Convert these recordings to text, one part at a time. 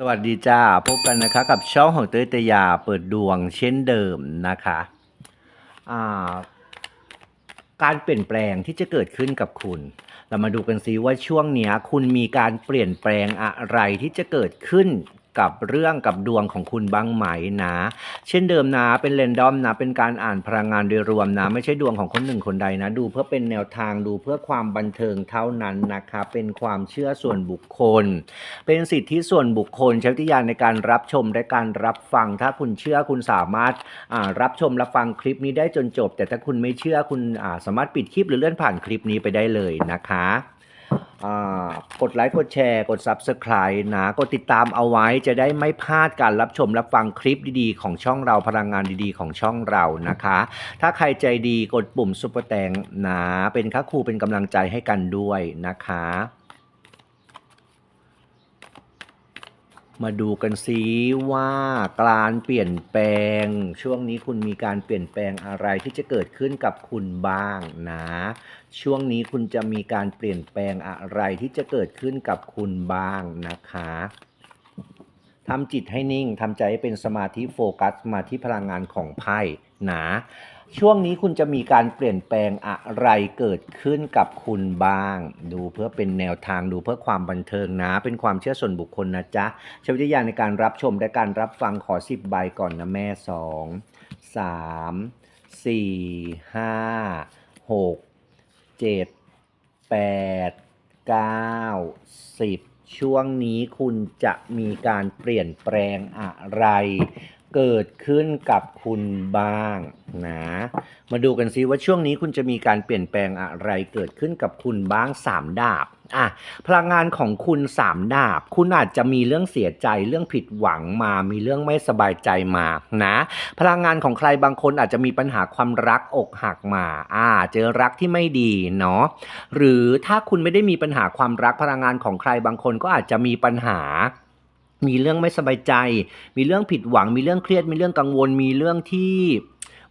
สวัสดีจ้า พบกันนะคะกับช่องของเต้ยตยาเปิดดวงเช่นเดิมนะคะาการเปลี่ยนแปลงที่จะเกิดขึ้นกับคุณ เรามาดูกันซิว่าช่วงนี้คุณมีการเปลี่ยนแปลงอะไรที่จะเกิดขึ้น กับเรื่องกับดวงของคุณบ้างไหมนะ เช่นเดิมนะเป็นเรนดอมนะ เป็นการอ่านพลังงานโดยรวมนะ ไม่ใช่ดวงของคนหนึ่งคนใดนะ ดูเพื่อเป็นแนวทางดูเพื่อความบันเทิงเท่านั้นนะคะเป็นความเชื่อส่วนบุคคล เป็นสิทธิส่วนบุคคลใช้วิทยาในการรับชมและการรับฟัง ถ้าคุณเชื่อคุณสามารถรับชมรับฟังคลิปนี้ได้จนจบ แต่ถ้าคุณไม่เชื่อคุณสามารถปิดคลิปหรือเลื่อนผ่านคลิปนี้ไปได้เลยนะคะ กดไลค์กดแชร์ กด Subscribe นะกดติดตามเอาไว้จะได้ไม่พลาดการรับชมรับฟังคลิปดีๆ ของช่องเราพลังงานดีๆ ของช่องเรานะคะ ถ้าใครใจดีกดปุ่มซุปเปอร์แตงนะเป็นค่าครูเป็นกำลังใจให้กันด้วยนะคะ มาดูกันซิว่าการเปลี่ยนแปลง ช่วงนี้คุณมีการเปลี่ยนแปลงอะไรที่จะเกิดขึ้นกับคุณบ้างนะ ช่วงนี้คุณจะมีการเปลี่ยนแปลงอะไรที่จะเกิดขึ้นกับคุณบ้างนะคะทำจิตให้นิ่งทำใจให้เป็นสมาธิโฟกัสมาที่พลังงานของไพ่นะ ช่วงนี้คุณจะมีการเปลี่ยนแปลงอะไรเกิดขึ้นกับคุณบ้าง ดูเพื่อเป็นแนวทางดูเพื่อความบันเทิงนะ เป็นความเชื่อส่วนบุคคลนะจ๊ะใช้วิทยาในการรับชมและการรับฟังขอสิบใบก่อนนะแม่สองสามสี่ห้าหกเจ็ดแปดเก้าสิบช่วงนี้คุณจะมีการเปลี่ยนแปลงอะไร เกิดขึ้นกับคุณบ้างนะ มาดูกันซิว่าช่วงนี้คุณจะมีการเปลี่ยนแปลงอะไรเกิดขึ้นกับคุณบ้างสามดาบอะพลังงานของคุณสามดาบ คุณอาจจะมีเรื่องเสียใจเรื่องผิดหวังมา มีเรื่องไม่สบายใจมานะ พลังงานของใครบางคนอาจจะมีปัญหาความรักอกหักมา อ่า เจอรักที่ไม่ดีเนาะหรือถ้าคุณไม่ได้มีปัญหาความรักพลังงานของใครบางคนก็อาจจะมีปัญหา มีเรื่องไม่สบายใจ มีเรื่องผิดหวัง มีเรื่องเครียด มีเรื่องกังวล มีเรื่องที่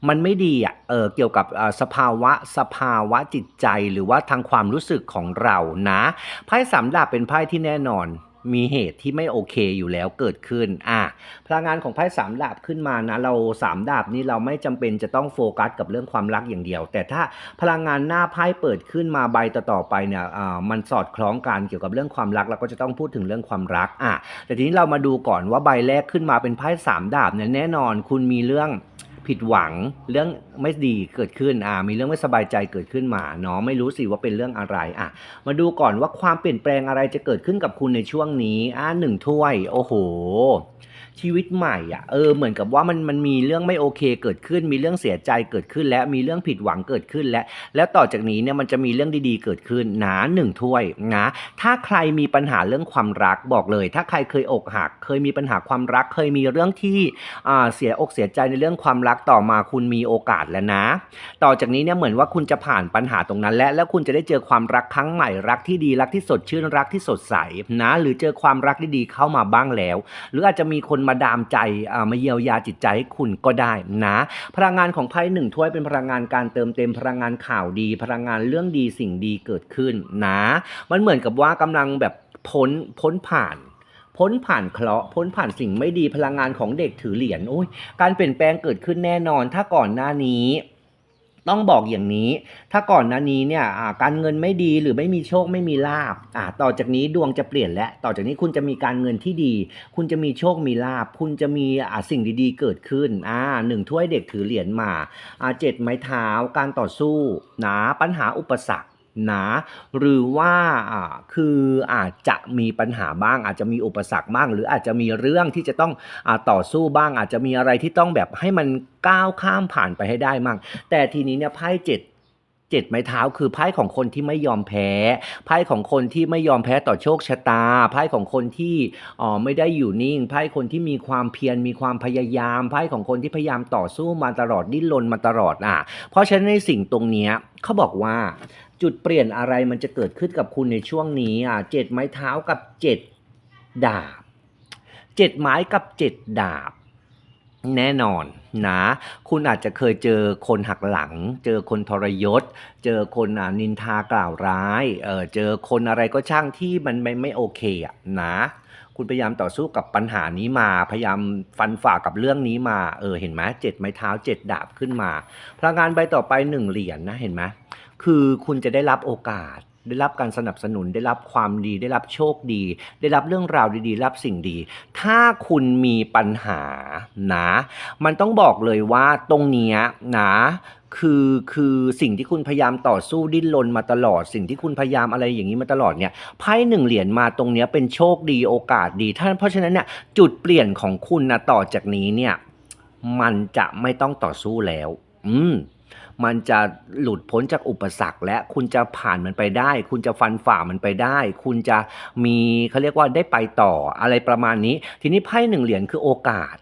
มันไม่ดีอะ เออ เกี่ยวกับสภาวะสภาวะจิตใจหรือว่าทางความรู้สึกของเรานะ ไพ่สามดาบเป็นไพ่ที่แน่นอน มีเหตุที่ไม่โอเคอยู่แล้วเกิดขึ้นอะพลังงานของไพ่สามดาบขึ้นมานะเราสามดาบนี้เราไม่จำเป็นจะต้องโฟกัสกับเรื่องความรักอย่างเดียว แต่ถ้าพลังงานหน้าไพ่เปิดขึ้นมาใบต่อๆไปเนี่ยอ่ามันสอดคล้องกันเกี่ยวกับเรื่องความรักเราก็จะต้องพูดถึงเรื่องความรักอะแต่ทีนี้เรามาดูก่อนว่าใบแรกขึ้นมาเป็นไพ่สามดาบเนี่ยแน่นอน คุณมีเรื่อง ผิดหวังเรื่องไม่ดีเกิดขึ้นอ่ามีเรื่องไม่สบายใจเกิดขึ้นมาเนาะไม่รู้สิว่าเป็นเรื่องอะไรอะมาดูก่อนว่าความเปลี่ยนแปลงอะไรจะเกิดขึ้นกับคุณในช่วงนี้อ่าหนึ่งถ้วย โอ้โห ชีวิตใหม่อะเออเหมือนกับว่ามันมันมีเรื่องไม่โอเคเกิดขึ้น มีเรื่องเสียใจเกิดขึ้น และมีเรื่องผิดหวังเกิดขึ้นและ แล้วต่อจากนี้เนี่ยมันจะมีเรื่องดีๆเกิดขึ้นนะหนึ่งถ้วยนะถ้าใครมีปัญหาเรื่องความรักบอกเลย ถ้าใครเคยอกหัก เคยมีปัญหาความรัก เคยมีเรื่องที่อ่าเสียอกเสียใจในเรื่องความรักต่อมาคุณมีโอกาสแล้วนะ ต่อจากนี้เนี่ยเหมือนว่าคุณจะผ่านปัญหาตรงนั้น และแล้วคุณจะได้เจอความรักครั้งใหม่รักที่ดีรักที่สดชื่นรักที่สดใสนะ หรือเจอความรักที่ดีเข้ามาบ้างแล้ว หรืออาจจะมีคนมาดามใจมาเยียวยาจิตใจให้คุณก็ได้นะ พลังงานของไพ่หนึ่งถ้วยเป็นพลังงานการเติมเต็มพลังงานข่าวดี พลังงานเรื่องดีสิ่งดีเกิดขึ้นนะ มันเหมือนกับว่ากำลังแบบพ้นพ้นผ่านพ้นผ่านเคราะห์พ้นผ่านสิ่งไม่ดีพลังงานของเด็กถือเหรียญโอ้ยการเปลี่ยนแปลงเกิดขึ้นแน่นอนถ้าก่อนหน้านี้ ต้องบอกอย่างนี้ ถ้าก่อนหน้านี้เนี่ยการเงินไม่ดีหรือไม่มีโชคไม่มีลาบต่อจากนี้ดวงจะเปลี่ยนแล้วต่อจากนี้คุณจะมีการเงินที่ดี คุณจะมีโชคมีลาบ คุณจะมีสิ่งดีๆ เกิดขึ้นอ่าหนึ่งถ้วยเด็กถือเหรียญมาอ่าเจ็ดไม้เท้าการต่อสู้นะปัญหาอุปสรรค นะหรือว่าคืออาจจะมีปัญหาบ้าง อาจจะมีอุปสรรคบ้าง หรืออาจจะมีเรื่องที่จะต้องอต่อสู้บ้าง อาจจะมีอะไรที่ต้องแบบให้มันก้าวข้ามผ่านไปให้ได้มั่งแต่ทีนี้เนี่ยไพ่เจ็ด จ็ดไม้เท้าคือไพ่ของคนที่ไม่ยอมแพ้ไพ่ของคนที่ไม่ยอมแพ้ต่อโชคชะตาไพ่ของคนที่อ๋อไม่ได้อยู่นิ่งไพ่คนที่มีความเพียรมีความพยายามไพ่ของคนที่พยายามต่อสู้มาตลอดดิ้นรนมาตลอดอะ เพราะฉะนั้นในสิ่งตรงนี้เขาบอกว่าจุดเปลี่ยนอะไรมันจะเกิดขึ้นกับคุณในช่วงนี้อะเจ็ดไม้เท้ากับเจ็ดดาบเจ็ดไม้กับเจ็ดดาบ แน่นอน นะ คุณอาจจะเคยเจอคนหักหลัง เจอคนทรยศ เจอคนนินทากล่าวร้าย เออเจอคนอะไรก็ช่างที่มันไม่ไม่โอเคอะนะ คุณพยายามต่อสู้กับปัญหานี้มา พยายามฟันฝ่ากับเรื่องนี้มา เออเห็นไหมเจ็ดไม้เท้าเจ็ดดาบขึ้นมา พลังงานใบต่อไปหนึ่งเหรียญนะเห็นไหมคือคุณจะได้รับโอกาส ได้รับการสนับสนุน ได้รับความดี ได้รับโชคดี ได้รับเรื่องราวดีๆ รับสิ่งดี ถ้าคุณมีปัญหานะ มันต้องบอกเลยว่าตรงเนี้ยนะคือคือสิ่งที่คุณพยายามต่อสู้ดิ้นรนมาตลอด สิ่งที่คุณพยายามอะไรอย่างนี้มาตลอดเนี่ยไพ่หนึ่งเหรียญมาตรงเนี้ยเป็นโชคดีโอกาสดีท่านเพราะฉะนั้นเนี่ยจุดเปลี่ยนของคุณนะต่อจากนี้เนี่ยมันจะไม่ต้องต่อสู้แล้ว อืม มันจะหลุดพ้นจากอุปสรรค และคุณจะผ่านมันไปได้ คุณจะฟันฝ่ามันไปได้ คุณจะมีเขาเรียกว่าได้ไปต่ออะไรประมาณนี้ ทีนี้ไพ่หนึ่งเหรียญคือโอกาส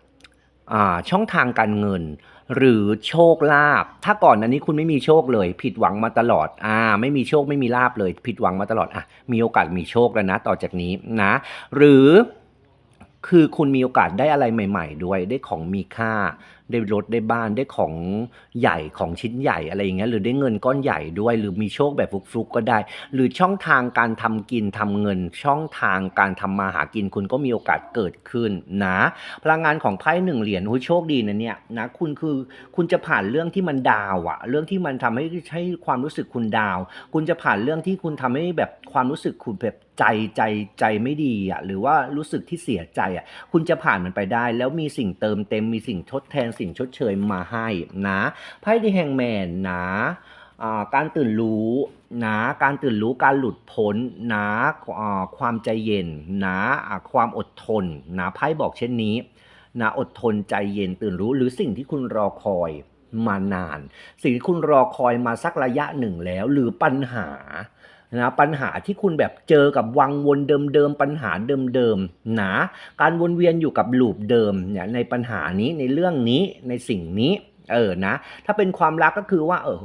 อ่าช่องทางการเงิน หรือโชคลาภถ้าก่อนอันนี้คุณไม่มีโชคเลย ผิดหวังมาตลอดอ่าไม่มีโชคไม่มีลาภเลย ผิดหวังมาตลอดอะมีโอกาสมีโชคแล้วนะ ต่อจากนี้นะ หรือ คือคุณมีโอกาสได้อะไรใหม่ ๆ ด้วยได้ของมีค่า ได้รถได้บ้านได้ของใหญ่ของชิ้นใหญ่อะไรอย่างเงี้ยหรือได้เงินก้อนใหญ่ด้วย หรือมีโชคแบบฟลุกๆก็ได้ หรือช่องทางการทำกินทำเงิน ช่องทางการทำมาหากินคุณก็มีโอกาสเกิดขึ้นนะพลังงานของไพ่หนึ่งเหรียญโอ้ยโชคดีนะเนี่ยนะคุณคือคุณจะผ่านเรื่องที่มันดาวอะเรื่องที่มันทำให้ให้ความรู้สึกคุณดาว คุณจะผ่านเรื่องที่คุณทำให้แบบความรู้สึกคุณแบบใจใจใจไม่ดีอะหรือว่ารู้สึกที่เสียใจอะคุณจะผ่านมันไปได้ แล้วมีสิ่งเติมเต็มมีสิ่งทดแทนสิ่งชดเชยมาให้นะไพ่ดีแฮงแมนนะการตื่นรู้นะการตื่นรู้การหลุดพ้นนะความใจเย็นนะความอดทนนะไพ่บอกเช่นนี้นะอดทนใจเย็นตื่นรู้หรือสิ่งที่คุณรอคอยมานาน สิ่งที่คุณรอคอยมาสักระยะหนึ่งแล้ว หรือปัญหา นะปัญหาที่คุณแบบเจอกับวังวนเดิมๆปัญหาเดิมๆนะการวนเวียนอยู่กับลูปเดิมเนี่ยในปัญหานี้ในเรื่องนี้ในสิ่งนี้เออนะถ้าเป็นความรักก็คือว่าเออ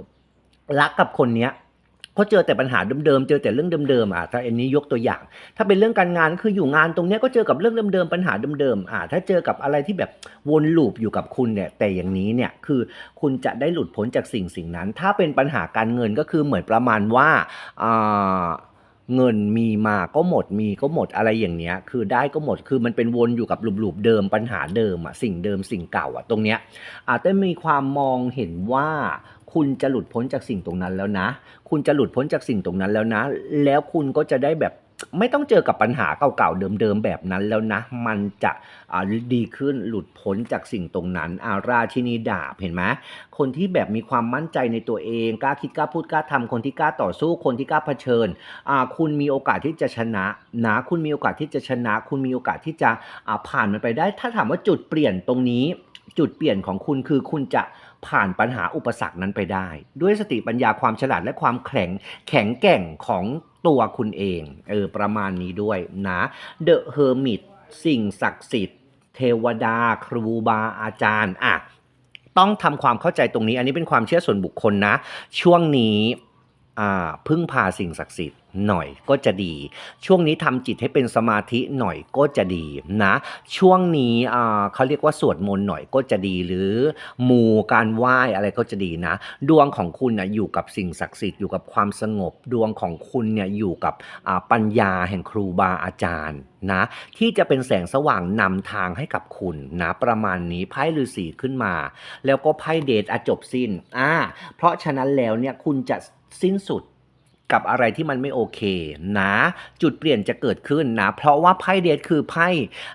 รักกับคนเนี้ย เขาเจอแต่ปัญหาเดิมๆ เจอแต่เรื่องเดิมๆ อะถ้าอันนี้ยกตัวอย่าง ถ้าเป็นเรื่องการงานคืออยู่งานตรงเนี้ยก็เจอกับเรื่องเดิมๆ ปัญหาเดิมๆ อะถ้าเจอกับอะไรที่แบบวนลูปอยู่กับคุณเนี่ย แต่อย่างนี้เนี่ยคือคุณจะได้หลุดพ้นจากสิ่งสิ่งนั้น ถ้าเป็นปัญหาการเงินก็คือเหมือนประมาณว่าอ่า เงินมีมาก็หมดมีก็หมดอะไรอย่างเนี้ย คือได้ก็หมดคือมันเป็นวนอยู่กับลูปๆเดิมปัญหาเดิมอะสิ่งเดิมสิ่งเก่าอะตรงเนี้ยอาจจะมีความมองเห็นว่าคุณจะหลุดพ้นจากสิ่งตรงนั้นแล้วนะ คุณจะหลุดพ้นจากสิ่งตรงนั้นแล้วนะ แล้วคุณก็จะได้แบบ ไม่ต้องเจอกับปัญหาเก่าๆเดิมๆแบบนั้นแล้วนะ มันจะดีขึ้นหลุดพ้นจากสิ่งตรงนั้นอาราชินีดาบเห็นไหมคนที่แบบมีความมั่นใจในตัวเองกล้าคิดกล้าพูดกล้าทำคนที่กล้าต่อสู้คนที่กล้าเผชิญคุณมีโอกาสที่จะชนะนะคุณมีโอกาสที่จะชนะ คุณมีโอกาสที่จะผ่านมันไปได้ ถ้าถามว่าจุดเปลี่ยนตรงนี้ จุดเปลี่ยนของคุณคือคุณจะผ่านปัญหาอุปสรรคนั้นไปได้ ด้วยสติปัญญาความฉลาดและความแข็งแข็งแกร่งของ ตัวคุณเองเออประมาณนี้ด้วยนะเดอะเฮอร์มิตสิ่งศักดิ์สิทธิ์ เทวดา ครูบาอาจารย์อะต้องทำความเข้าใจตรงนี้ อันนี้เป็นความเชื่อส่วนบุคคลนะ ช่วงนี้ พึ่งพาสิ่งศักดิ์สิทธิ์หน่อยก็จะดี ช่วงนี้ทำจิตให้เป็นสมาธิหน่อยก็จะดีนะ ช่วงนี้เขาเรียกว่าสวดมนต์หน่อยก็จะดีหรือมูการไหว้อะไรก็จะดีนะ ดวงของคุณนะอยู่กับสิ่งศักดิ์สิทธิ์อยู่กับความสงบ ดวงของคุณเนี่ยอยู่กับปัญญาแห่งครูบาอาจารย์นะที่จะเป็นแสงสว่างนำทางให้กับคุณนะประมาณนี้ไพ่ฤาษีขึ้นมา แล้วก็ไพ่เดทอจบสิ้นอ่าเพราะฉะนั้นแล้วเนี่ยคุณจะ สิ้นสุดกับอะไรที่มันไม่โอเคนะจุดเปลี่ยนจะเกิดขึ้นนะ เพราะว่าไพ่เดทคือไพ่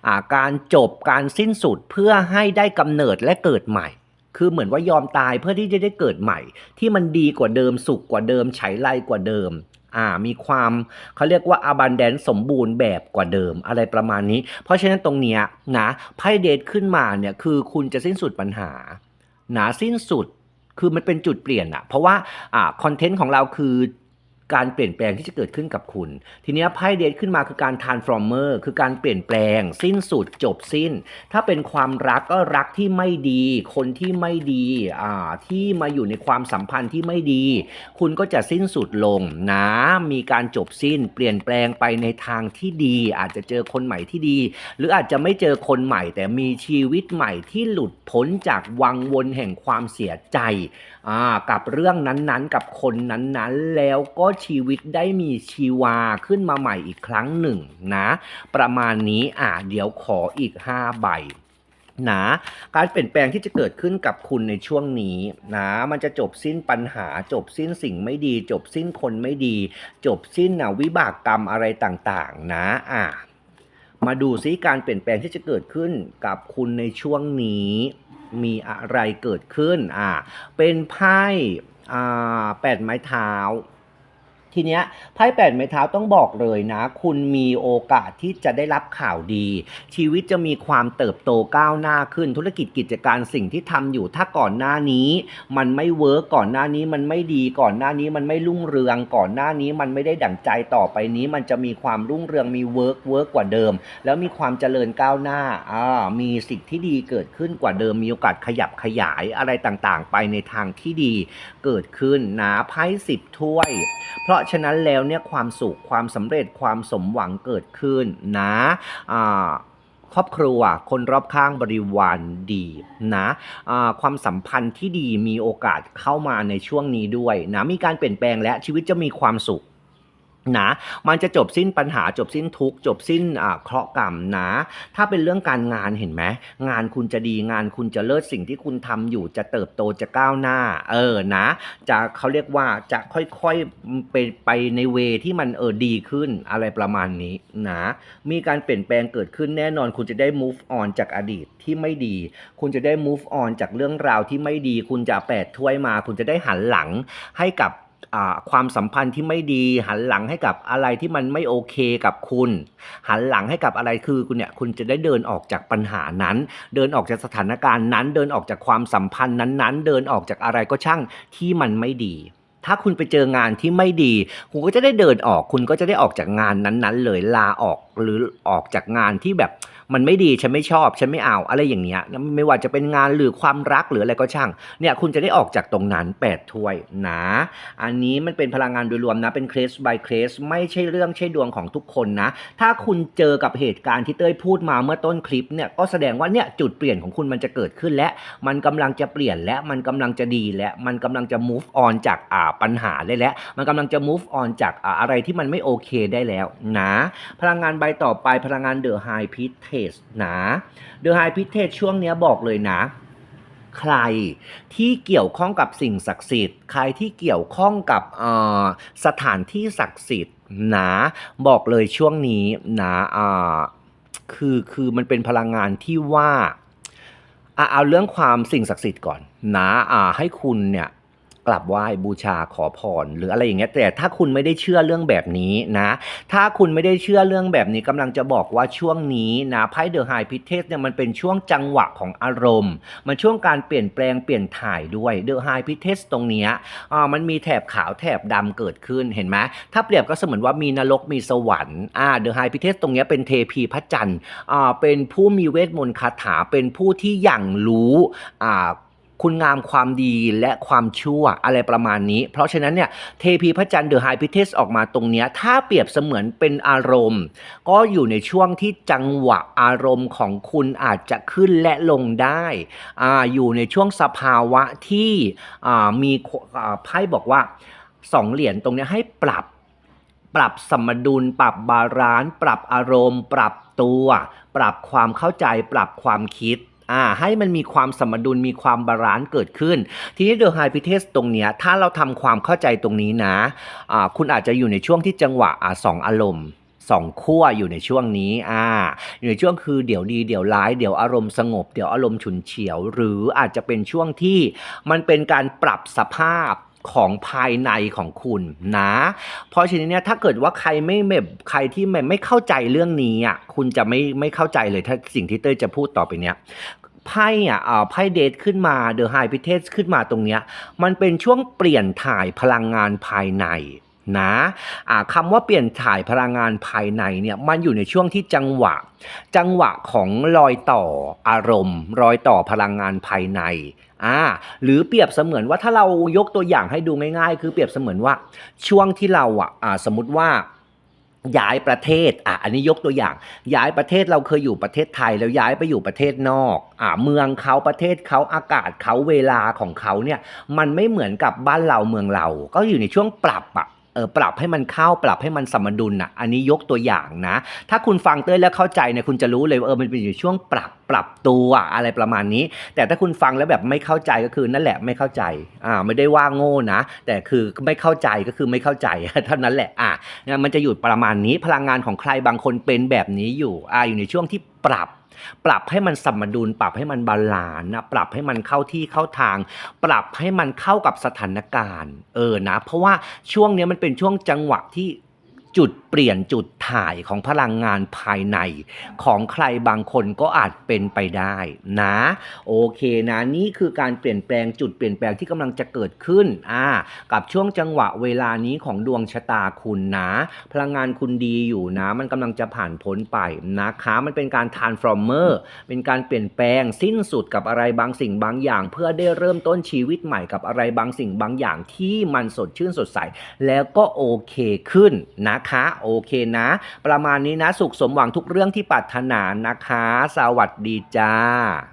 อ่าการจบการสิ้นสุดเพื่อให้ได้กำเนิดและเกิดใหม่ คือเหมือนว่ายอมตายเพื่อที่จะได้เกิดใหม่ ที่มันดีกว่าเดิมสุขกว่าเดิมใช้ไลกว่าเดิมอ่ามีความเขาเรียกว่า abundance สมบูรณ์แบบกว่าเดิมอะไรประมาณนี้ เพราะฉะนั้นตรงเนี้ยนะไพ่เดทขึ้นมาเนี่ยคือคุณจะสิ้นสุดปัญหานะสิ้นสุด คือมันเป็นจุดเปลี่ยนอะเพราะว่าอ่าคอนเทนต์ของเราคือ การเปลี่ยนแปลงที่จะเกิดขึ้นกับคุณ ทีนี้ไพ่เดทขึ้นมาคือการ transformer คือการเปลี่ยนแปลง สิ้นสุดจบสิ้น ถ้าเป็นความรักก็รักที่ไม่ดี คนที่ไม่ดีอ่าที่มาอยู่ในความสัมพันธ์ที่ไม่ดี คุณก็จะสิ้นสุดลงนะมีการจบสิ้น เปลี่ยนแปลงไปในทางที่ดี อาจจะเจอคนใหม่ที่ดี หรืออาจจะไม่เจอคนใหม่ แต่มีชีวิตใหม่ที่หลุดพ้นจากวังวนแห่งความเสียใจ อ่ากับเรื่องนั้นๆ กับคนนั้นๆ แล้วก็ชีวิตได้มีชีวาขึ้นมาใหม่อีกครั้งหนึ่งนะ ประมาณนี้อะเดี๋ยวขออีก 5 ใบนะการเปลี่ยนแปลงที่จะเกิดขึ้นกับคุณในช่วงนี้นะมันจะจบสิ้นปัญหา จบสิ้นสิ่งไม่ดี จบสิ้นคนไม่ดี จบสิ้นนะวิบากกรรมอะไรต่างๆ นะอะมาดูซิการเปลี่ยนแปลงที่จะเกิดขึ้นกับคุณในช่วงนี้ มีอะไรเกิดขึ้นอ่าเป็นไพ่อ่าแปดไม้เท้า ทีเนี้ยไพ่แปดไม้เท้าต้องบอกเลยนะ คุณมีโอกาสที่จะได้รับข่าวดี ชีวิตจะมีความเติบโตก้าวหน้าขึ้น ธุรกิจกิจการสิ่งที่ทำอยู่ถ้าก่อนหน้านี้ มันไม่เวิร์กก่อนหน้านี้มันไม่ดีก่อนหน้านี้มันไม่รุ่งเรืองก่อนหน้านี้มันไม่ได้ดั่งใจต่อไปนี้ มันจะมีความรุ่งเรืองมีเวิร์กเวิร์กกว่าเดิม แล้วมีความเจริญก้าวหน้าอ่ามีสิ่งที่ดีเกิดขึ้นกว่าเดิมมีโอกาสขยับขยายอะไรต่างๆ ไปในทางที่ดีเกิดขึ้นนะไพ่สิบถ้วย เพราะะฉะนั้นแล้วเนี่ยความสุขความสำเร็จความสมหวังเกิดขึ้นนะครอบครัวคนรอบข้างบริวารดีนะะความสัมพันธ์ที่ดีมีโอกาสเข้ามาในช่วงนี้ด้วยนะมีการเปลี่ยนแปลงและชีวิตจะมีความสุข นะมันจะจบสิ้นปัญหาจบสิ้นทุกจบสิ้นเคราะห์กรรมนะ ถ้าเป็นเรื่องการงานเห็นไหมงานคุณจะดีงานคุณจะเลิศสิ่งที่คุณทำอยู่จะเติบโตจะก้าวหน้า เออนะ จะเขาเรียกว่าจะค่อยๆไปไปในเวที่มันเออดีขึ้นอะไรประมาณนี้นะมีการเปลี่ยนแปลงเกิดขึ้นแน่นอน คุณจะได้ move on จากอดีตที่ไม่ดี คุณจะได้ move on จากเรื่องราวที่ไม่ดี คุณจะแปดถ้วยมา คุณจะได้หันหลังให้กับ ความสัมพันธ์ที่ไม่ดี หันหลังให้กับอะไรที่มันไม่โอเคกับคุณ หันหลังให้กับอะไรคือคุณเนี่ยคุณจะได้เดินออกจากปัญหานั้น เดินออกจากสถานการณ์นั้น เดินออกจากความสัมพันธ์นั้นๆ เดินออกจากอะไรก็ช่างที่มันไม่ดี ถ้าคุณไปเจองานที่ไม่ดี คุณก็จะได้เดินออก คุณก็จะได้ออกจากงานนั้นๆ เลยลาออกหรือออกจากงานที่แบบ มันไม่ดีฉันไม่ชอบ ฉันไม่เอาอะไรอย่างเนี้ยไม่ว่าจะเป็นงานหรือความรักหรืออะไรก็ช่างเนี่ยคุณจะได้ออกจากตรงนั้นแปดถ้วยนะอันนี้มันเป็นพลังงานโดยรวมนะเป็นเคส by เคสไม่ใช่เรื่องใช่ดวงของทุกคนนะ ถ้าคุณเจอกับเหตุการณ์ที่เต้ยพูดมาเมื่อต้นคลิปเนี่ยก็แสดงว่าเนี่ยจุดเปลี่ยนของคุณมันจะเกิดขึ้นและมันกำลังจะเปลี่ยนและมันกำลังจะดีและมันกำลังจะ move on จากอ่าปัญหาได้แล้วมันกำลังจะ move on จากอ่าอะไรที่มันไม่โอเคได้แล้วนะ พลังงานใบต่อไปพลังงาน The High p i t e นะ The High p i t e ช่วงเนี้ยบอกเลยนะ ใครที่เกี่ยวข้องกับสิ่งศักดิ์สิทธิ์ ใครที่เกี่ยวข้องกับสถานที่ศักดิ์สิทธิ์นะบอกเลยช่วงนี้นะคือคือมันเป็นพลังงานที่ว่าเอาเรื่องความสิ่งศักดิ์สิทธิ์ก่อนนะให้คุณเนี่ย กลับไหว้บูชาขอพรหรืออะไรอย่างเงี้ยแต่ถ้าคุณไม่ได้เชื่อเรื่องแบบนี้นะ ถ้าคุณไม่ได้เชื่อเรื่องแบบนี้กำลังจะบอกว่าช่วงนี้นะไพ่เดอะไฮพิเทสเนี่ยมันเป็นช่วงจังหวะของอารมณ์ มันช่วงการเปลี่ยนแปลงเปลี่ยนถ่ายด้วยเดอะไฮพิเทสตรงเนี้ยอ่ามันมีแถบขาวแถบดำเกิดขึ้นเห็นไหมถ้าเปรียบก็เสมือนว่ามีนรกมีสวรรค์อ่าเดอะไฮพิเทสตรงเนี้ยเป็นเทพีพระจันทร์อ่าเป็นผู้มีเวทมนต์คาถาเป็นผู้ที่อย่างรู้อ่า คุณงามความดีและความชั่วอะไรประมาณนี้ เพราะฉะนั้นเนี่ยเทพีพระจันทร์เดอะไฮพิเทสออกมาตรงเนี้ยถ้าเปรียบเสมือนเป็นอารมณ์ ก็อยู่ในช่วงที่จังหวะอารมณ์ของคุณอาจจะขึ้นและลงได้อ่าอยู่ในช่วงสภาวะที่อ่ามีอ่าไพ่บอกว่าสองเหรียญตรงนี้ให้ปรับปรับสมดุล ปรับบาลานซ์ปรับอารมณ์ ปรับตัว ปรับความเข้าใจ ปรับความคิด อ่าให้มันมีความสมดุลมีความบาลานซ์เกิดขึ้น ทีนี้เดอะไฮพิเทสตรงเนี้ยถ้าเราทำความเข้าใจตรงนี้นะอ่าคุณอาจจะอยู่ในช่วงที่จังหวะอ่าสองอารมณ์สองขั้วอยู่ในช่วงนี้อ่าอยู่ในช่วงคือเดี๋ยวดีเดี๋ยวร้ายเดี๋ยวอารมณ์สงบ เดี๋ยวอารมณ์ฉุนเฉียว หรืออาจจะเป็นช่วงที่มันเป็นการปรับสภาพ ของภายในของคุณนะ เพราะฉะนั้นเนี่ยถ้าเกิดว่าใครไม่แบบใครที่ไม่ไม่เข้าใจเรื่องนี้อะคุณจะไม่ไม่เข้าใจเลยถ้าสิ่งที่เต้ยจะพูดต่อไปเนี้ยไพ่อะอ่าไพ่เดทขึ้นมาเดอะไฮพิเทสขึ้นมาตรงเนี้ยมันเป็นช่วงเปลี่ยนถ่ายพลังงานภายใน นะอ่าคำว่าเปลี่ยนถ่ายพลังงานภายในเนี่ยมันอยู่ในช่วงที่จังหวะ จังหวะของรอยต่ออารมณ์ รอยต่อพลังงานภายในอ่าหรือเปรียบเสมือนว่าถ้าเรายกตัวอย่างให้ดูง่าย ๆ คือเปรียบเสมือนว่าช่วงที่เราอะสมมติว่าย้ายประเทศ อะ อันนี้ยกตัวอย่าง ย้ายประเทศเราเคยอยู่ประเทศไทยแล้วย้ายไปอยู่ประเทศนอก อะ เมืองเขาประเทศเขาอากาศเขาเวลาของเขาเนี่ย มันไม่เหมือนกับบ้านเราเมืองเรา ก็อยู่ในช่วงปรับอะ เออปรับให้มันเข้าปรับให้มันสมดุลน่ะอันนี้ยกตัวอย่างนะ ถ้าคุณฟังเต้ยแล้วเข้าใจเนี่ยคุณจะรู้เลยว่าเออมันเป็นอยู่ช่วงปรับ ปรับตัวอะไรประมาณนี้ แต่ถ้าคุณฟังแล้วแบบไม่เข้าใจก็คือนั่นแหละไม่เข้าใจอ่าไม่ได้ว่าโง่นะ แต่คือไม่เข้าใจก็คือไม่เข้าใจเท่านั้นแหละอะเนี่ยมันจะอยู่ประมาณนี้พลังงานของใครบางคนเป็นแบบนี้อยู่อ่าอยู่ในช่วงที่ปรับปรับให้มันสมดุล ปรับให้มันบาลานซ์นะปรับให้มันเข้าที่เข้าทาง ปรับให้มันเข้ากับสถานการณ์ เออนะ เพราะว่าช่วงนี้มันเป็นช่วงจังหวะที่จุด เปลี่ยนจุดถ่ายของพลังงานภายใน ของใครบางคนก็อาจเป็นไปได้นะ โอเคนะนี่คือการเปลี่ยนแปลงจุดเปลี่ยนแปลงที่กำลังจะเกิดขึ้นอ่ากับช่วงจังหวะเวลานี้ของดวงชะตาคุณนะ พลังงานคุณดีอยู่นะ มันกำลังจะผ่านพ้นไปนะคะมันเป็นการ transformer เป็นการเปลี่ยนแปลงสิ้นสุดกับอะไรบางสิ่งบางอย่าง เพื่อได้เริ่มต้นชีวิตใหม่กับอะไรบางสิ่งบางอย่างที่มันสดชื่นสดใส แล้วก็โอเคขึ้นนะคะโอเคนะ ประมาณนี้นะสุขสมหวังทุกเรื่องที่ปรารถนานะคะ สวัสดีจ้า